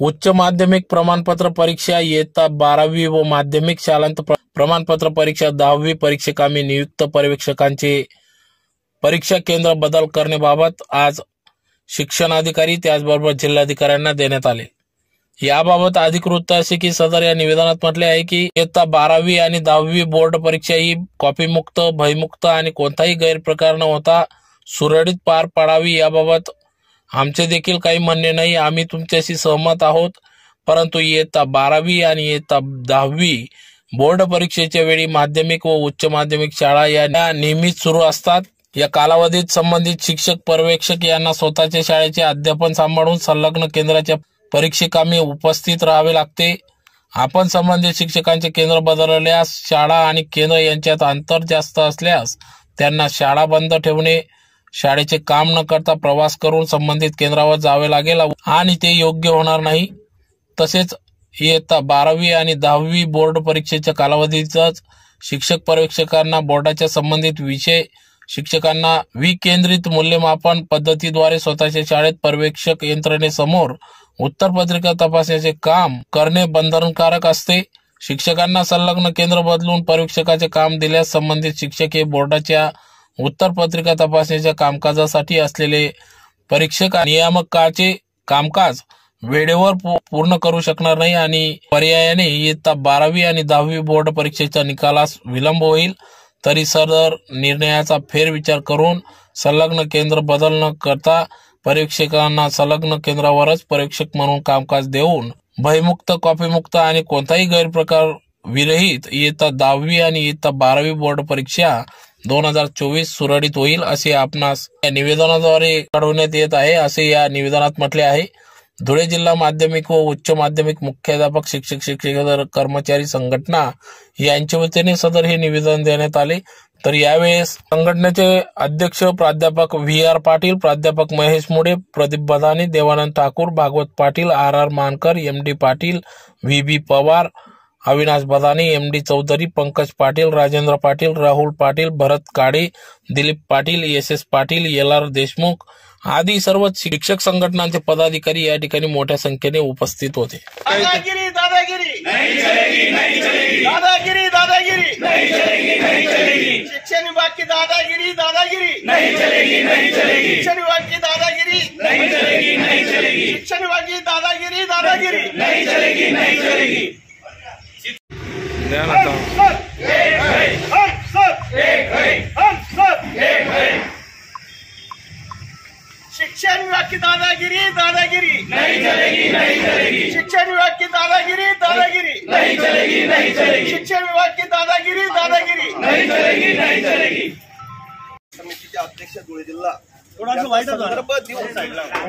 उच्च माध्यमिक प्रमाणपत्र परीक्षा इयत्ता बारावी व माध्यमिक शालांत प्रमाणपत्र परीक्षा दहावी परीक्षेकामी नियुक्त पर्यवेक्षकांचे परीक्षा केंद्र बदल करण्याबाबत आज शिक्षणाधिकारी त्याचबरोबर जिल्हाधिकाऱ्यांना देण्यात आले. याबाबत अधिकृत असे की सदर या निवेदनात म्हटले आहे की इयत्ता बारावी आणि दहावी बोर्ड परीक्षा ही कॉपीमुक्त भयमुक्त आणि कोणताही गैरप्रकार न होता सुरळीत पार पाडावी याबाबत आमचे देखील काही म्हणणे नाही आम्ही तुमच्याशी सहमत आहोत. परंतु इयत्ता बारावी आणि इयत्ता दहावी बोर्ड परीक्षेच्या वेळी माध्यमिक व उच्च माध्यमिक शाळा या नेहमीच सुरू असतात. या कालावधीत संबंधित शिक्षक पर्यवेक्षक यांना स्वतःच्या शाळेचे अध्यापन सांभाळून संलग्न केंद्राच्या परीक्षेकामी उपस्थित राहावे लागते. आपण संबंधित शिक्षकांचे केंद्र बदलल्यास शाळा आणि केंद्र यांच्यात अंतर जास्त असल्यास त्यांना शाळा बंद ठेवणे शाळेचे काम न करता प्रवास करून संबंधित केंद्रावर जावे लागेल आणि ते योग्य होणार नाही. तसेच इयत्ता बारावी आणि दहावी बोर्ड परीक्षेच्या कालावधीतच शिक्षक परीक्षकांना बोर्डाच्या संबंधित विषय शिक्षकांना विकेंद्रित मूल्यमापन पद्धतीद्वारे स्वतःच्या शाळेत पर्यवेक्षक यंत्रणेसमोर उत्तरपत्रिका तपासण्याचे काम करणे बंधनकारक असते. शिक्षकांना संलग्न केंद्र बदलून परीक्षकाचे काम दिल्यास संबंधित शिक्षक हे बोर्डाच्या उत्तरपत्रिका तपासण्याच्या कामकाजासाठी असलेले परीक्षक आणि नियामकाचे कामकाज वेळेवर पूर्ण करू शकणार नाही आणि पर्यायाने इयत्ता बारावी आणि दहावी बोर्ड परीक्षेच्या निकालास विलंब होईल. तरी सदर निर्णयाचा फेरविचार करून संलग्न केंद्र बदल न करता परीक्षकांना संलग्न केंद्रावरच परीक्षक म्हणून कामकाज देऊन भयमुक्त कॉपीमुक्त आणि कोणताही गैरप्रकार विरहित इयत्ता दहावी आणि इयत्ता बारावी बोर्ड परीक्षा दोन हजार चोवीस सुरळीत होईल असे आपणास या निवेदनाद्वारे कळवण्यात येत आहे. असे या निवेदनात म्हटले आहे. धुळे जिल्हा माध्यमिक व उच्च माध्यमिक मुख्याध्यापक शिक्षक शिक्षकेतर कर्मचारी संघटना यांच्या वतीने सदर हे निवेदन देण्यात आले. तर यावेळेस संघटनेचे अध्यक्ष प्राध्यापक व्ही आर पाटील प्राध्यापक Mahesh Mude Pradeep Badane Devanand Thakur Bhagwat Patil R R Mankar M D Patil V B Pawar Avinash Badane M D Chaudhari Pankaj Patil Rajendra Patil Rahul Patil Bharat Kale Dilip Patil S S Patil L R Deshmukh आदी सर्व शिक्षक संघटनांचे पदाधिकारी या ठिकाणी मोठ्या संख्येने उपस्थित होते. दादागिरी दादागिरी. दादागिरी दादागिरी. शिक्षण विभाग की दादागिरी दादागिरी. शिक्षण विभाग की दादागिरी. शिक्षण विभाग की दादागिरी दादागिरी. हम सब हम सब शिक्षण विभाग की दादागिरी दादागिरी शिक्षण विभाग की दादागिरी दादागिरी शिक्षण विभाग की दादागिरी दादागिरी समितीचे अध्यक्ष धुळे जिल्हा याचा संदर्भ देऊन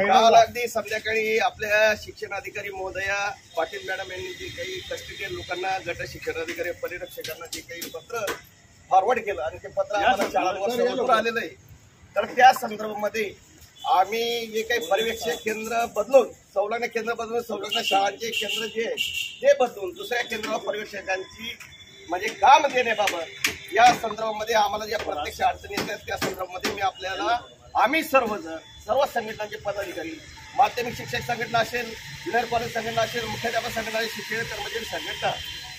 काल अगदी संध्याकाळी आपल्या शिक्षणाधिकारी महोदया पाटील मॅडम यांनी जे काही कस्टडियन लोकांना गट शिक्षणाधिकारी परिरक्षकांना जे काही पत्र फॉरवर्ड केलं आणि ते पत्र आम्हाला शाळांवर सर्वत्र आलेलं आहे. तर त्या संदर्भामध्ये आम्ही जे काही पर्यवेक्षक केंद्र बदलून संलग्न केंद्र बदलून संलग्न शाळांचे केंद्र जे आहे ते बदलून दुसऱ्या केंद्रावर पर्यवेक्षकांची म्हणजे काम देण्याबाबत या संदर्भामध्ये आम्हाला ज्या प्रत्यक्ष अडचणी येतात त्या संदर्भामध्ये मी आपल्याला आम्ही सर्वजण सर्व संघटनांचे पदाधिकारी माध्यमिक शिक्षक संघटना असेल जुनियर कॉलेज संघटना असेल मुख्याध्यापक संघटना शिक्षण कर्मचारी संघटना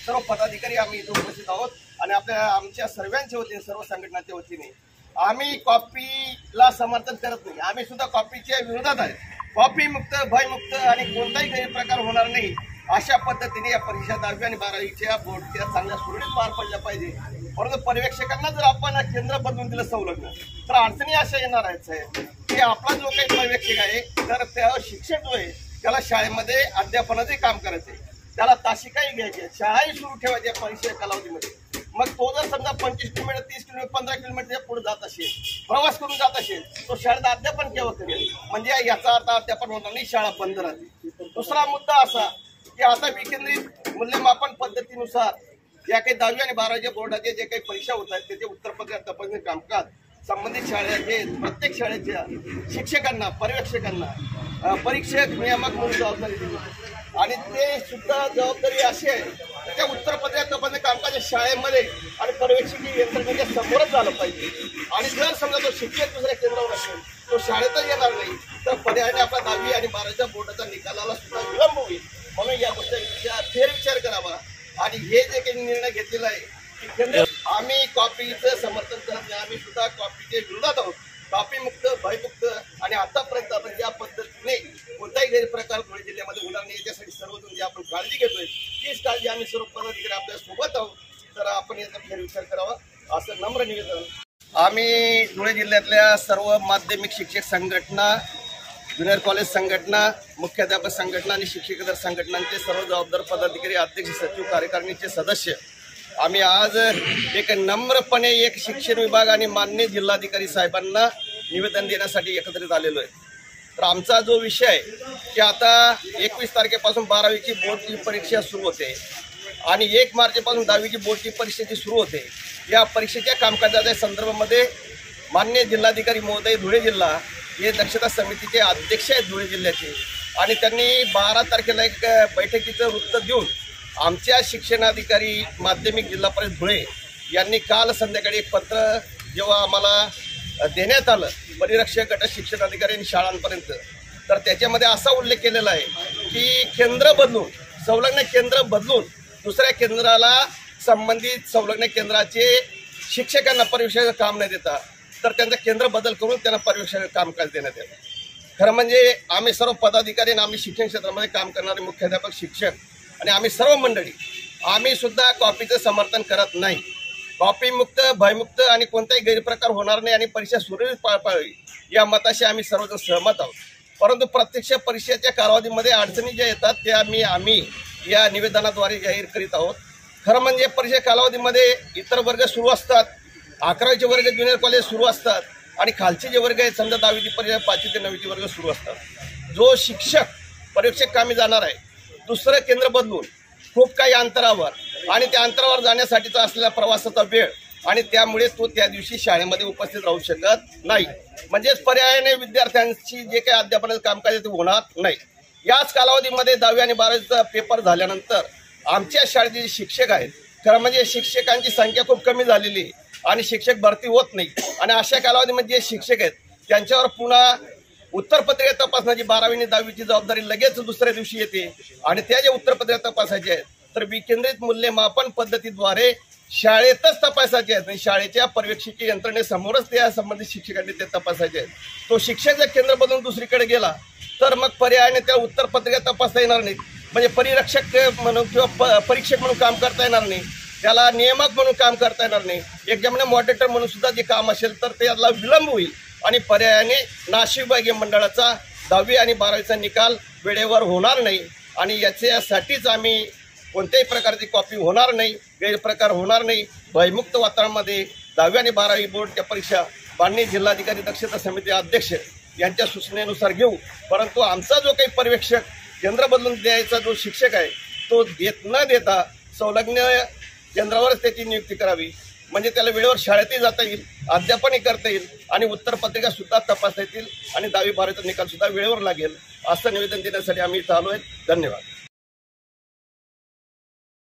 सर्व पदाधिकारी आम्ही इथे उपस्थित आहोत आणि आपल्या आमच्या सर्वांच्या वतीने सर्व संघटनांच्या वतीने. आम्ही कॉपीला समर्थन करत नाही. आम्ही सुद्धा कॉपीच्या विरोधात आहे कॉपी मुक्त भयमुक्त आणि कोणताही गैरप्रकार होणार नाही अशा पद्धतीने या परीक्षा दहावी आणि बारावीच्या बोर्डच्या चांगल्या सुरळीत पार पडल्या पाहिजे. परंतु पर्यवेक्षकांना जर आपण केंद्र बदलून दिलं संलग्न तर अडचणी अशा येणार आहेत साहेब. की आपला जो काही पर्यवेक्षक आहे तर त्या शिक्षक जो आहे त्याला शाळेमध्ये अध्यापनाचे काम करायचे. त्याला तासिकाही आहे. शाळाही सुरू ठेवायच्या परीक्षा कालावधीमध्ये. मग तो जर समजा पंचवीस किलोमीटर तीस किलोमीटर पंधरा किलोमीटर पुढे जात असेल प्रवास करून जात असेल तो शाळेत अध्यापन केव्हा करेल? म्हणजे याचा अर्थ अध्यापन होणार नाही शाळा बंद राहते. दुसरा मुद्दा असा की आता विकेंद्रित मूल्यमापन पद्धतीनुसार या काही दहावी आणि बारावीच्या बोर्डाचे जे काही परीक्षा होत आहेत त्याचे उत्तरपत्र तपासणी कामकाज संबंधित शाळेचे प्रत्येक शाळेच्या शिक्षकांना पर्यवेक्षकांना परीक्षक नियामक म्हणून जबाबदारी दिली आणि ते सुद्धा जबाबदारी अशी आहे की त्या उत्तरपत्र तपासणी कामकाज शाळेमध्ये आणि पर्यवेक्षकीय यंत्रणेच्या समोरच झालं पाहिजे. आणि जर समजा तो शिक्षक दुसऱ्या केंद्रावर असेल तो शाळेतच येणार नाही तर पर्यायाने आपला दहावी आणि बारावीच्या बोर्डाचा हे जे काही निर्णय घेतलेला आहे की आम्ही कॉपीचं समर्थन करत नाही आम्ही सुद्धा कॉपीच्या विरोधात आहोत. कॉपी मुक्त भयमुक्त आणि आतापर्यंत आपण ज्या पद्धतीने कोणताही गैरप्रकार धुळे जिल्ह्यामध्ये होणार नाही याच्यासाठी सर्वजण जे आपण काळजी घेतोय तीच काळजी आम्ही सर्व पदाधिकारी आपल्यासोबत आहोत. तर आपण याचा फेरविचार करावा असं नम्र निवेदन. आम्ही धुळे जिल्ह्यातल्या सर्व माध्यमिक शिक्षक संघटना ज्युनियर कॉलेज संघटना मुख्याध्यापक संघटना आणि शिक्षकेतर संघटनांचे सर्व जबाबदार पदाधिकारी अध्यक्ष सचिव कार्यकारिणीचे सदस्य. आम्ही आज एक नम्रपणे एक शिक्षण विभाग आणि मान्य जिल्हाधिकारी साहेबांना निवेदन देण्यासाठी एकत्रित आलेलो आहे. तर आमचा जो विषय आहे की आता एकवीस तारखेपासून बारावीची बोर्डची परीक्षा सुरू होते आणि एक मार्चपासून दहावीची बोर्डची परीक्षेची सुरू होते. या परीक्षेच्या कामकाजाच्या संदर्भामध्ये मान्य जिल्हाधिकारी महोदय धुळे जिल्हा हे दक्षता समितीचे अध्यक्ष आहेत धुळे जिल्ह्याचे. आणि त्यांनी बारा तारखेला एक बैठकीचं वृत्त देऊन आमच्या शिक्षणाधिकारी माध्यमिक जिल्हा परिषद धुळे यांनी काल संध्याकाळी एक पत्र जेव्हा आम्हाला देण्यात आलं परिरक्षक गट शिक्षणाधिकारी आणि शाळांपर्यंत तर त्याच्यामध्ये असा उल्लेख केलेला आहे की केंद्र बदलून संलग्न केंद्र बदलून दुसऱ्या केंद्राला संबंधित संलग्न केंद्राचे शिक्षकांना पर्यवेक्षणाचं काम नाही देता. तर त्यांचं केंद्र बदल करून त्यांना पर्यवेक्षण कामकाज देण्यात येतं. खरं म्हणजे आम्ही सर्व पदाधिकारी आणि आम्ही शिक्षण क्षेत्रामध्ये काम करणारे मुख्याध्यापक शिक्षक आणि आम्ही सर्व मंडळी आम्ही सुद्धा कॉपीचं समर्थन करत नाही. कॉपीमुक्त भयमुक्त आणि कोणताही गैरप्रकार होणार नाही आणि परीक्षा सुरळीत पार पाळावी या मताशी आम्ही सर्वजण सहमत आहोत. परंतु प्रत्यक्ष परीक्षेच्या कालावधीमध्ये अडचणी ज्या येतात त्या आम्ही आम्ही या निवेदनाद्वारे जाहीर करीत आहोत. खरं म्हणजे परीक्षा कालावधीमध्ये इतर वर्ग सुरू असतात अकरावीचे वर्ग ज्युनियर कॉलेज सुरू असतात आणि खालचे जे वर्ग आहेत समजा दहावीची परीक्षा पाचवी ते नववीचे वर्ग सुरू असतात. जो शिक्षक परीक्षक कामी जाणार आहे दुसरं केंद्र बदलून खूप काही अंतरावर आणि त्या अंतरावर जाण्यासाठीचा असलेला प्रवासाचा वेळ आणि त्यामुळे तो त्या दिवशी शाळेमध्ये उपस्थित राहू शकत नाही. म्हणजेच पर्यायाने विद्यार्थ्यांची जे काही अध्यापनाचं कामकाज आहे ते होणार नाही. याच कालावधीमध्ये दहावी आणि बारावीचा पेपर झाल्यानंतर आमच्या शाळेचे जे शिक्षक आहेत खरं म्हणजे शिक्षकांची संख्या खूप कमी झालेली आहे. आणि शिक्षक भरती होत नाही. आणि अशा कालावधीमध्ये जे शिक्षक आहेत त्यांच्यावर पुन्हा उत्तरपत्रिका तपासण्याची बारावी आणि दहावीची जबाबदारी लगेच दुसऱ्या दिवशी येते. आणि त्या ज्या उत्तरपत्रिका तपासायच्या आहेत तर विकेंद्रित मूल्यमापन पद्धतीद्वारे शाळेतच तपासायचे आहेत. आणि शाळेच्या पर्यवेक्षकीय यंत्रणेसमोरच त्या संबंधित शिक्षकांनी ते तपासायचे आहेत. तो शिक्षक जर केंद्र बदलून दुसरीकडे गेला तर मग पर्यायाने त्या उत्तरपत्रिका तपासता येणार नाहीत. म्हणजे परिरक्षक म्हणून किंवा प- परीक्षक म्हणून काम करता येणार नाही. त्याला नियामक म्हणून काम करता येणार नाही. एक्झामिनर मॉडेटर म्हणून सुद्धा जे काम असेल तर त्याला विलंब होईल. आणि पर्यायाने नाशिक विभागीय मंडळाचा दहावी आणि बारावीचा निकाल वेळेवर होणार नाही. आणि याच्यासाठीच आम्ही कोणत्याही प्रकारची कॉपी होणार नाही गैरप्रकार होणार नाही. भयमुक्त वातावरणामध्ये दहावी आणि बारावी बोर्डच्या परीक्षा माननीय जिल्हाधिकारी दक्षता समिती अध्यक्ष यांच्या सूचनेनुसार घेऊ. परंतु आमचा जो काही पर्यवेक्षक केंद्र बदलून द्यायचा जो शिक्षक आहे तो देत न देता संलग्न केंद्रावरच त्याची नियुक्ती करावी. म्हणजे त्याला वेळेवर शाळेतही जाता येईल अध्यापनही करता येईल आणि उत्तरपत्रिका सुद्धा तपासता येतील आणि दहावी बारावीचा निकाल सुद्धा वेळेवर लागेल. असं निवेदन देण्यासाठी आम्ही इथं आलो आहे. धन्यवाद.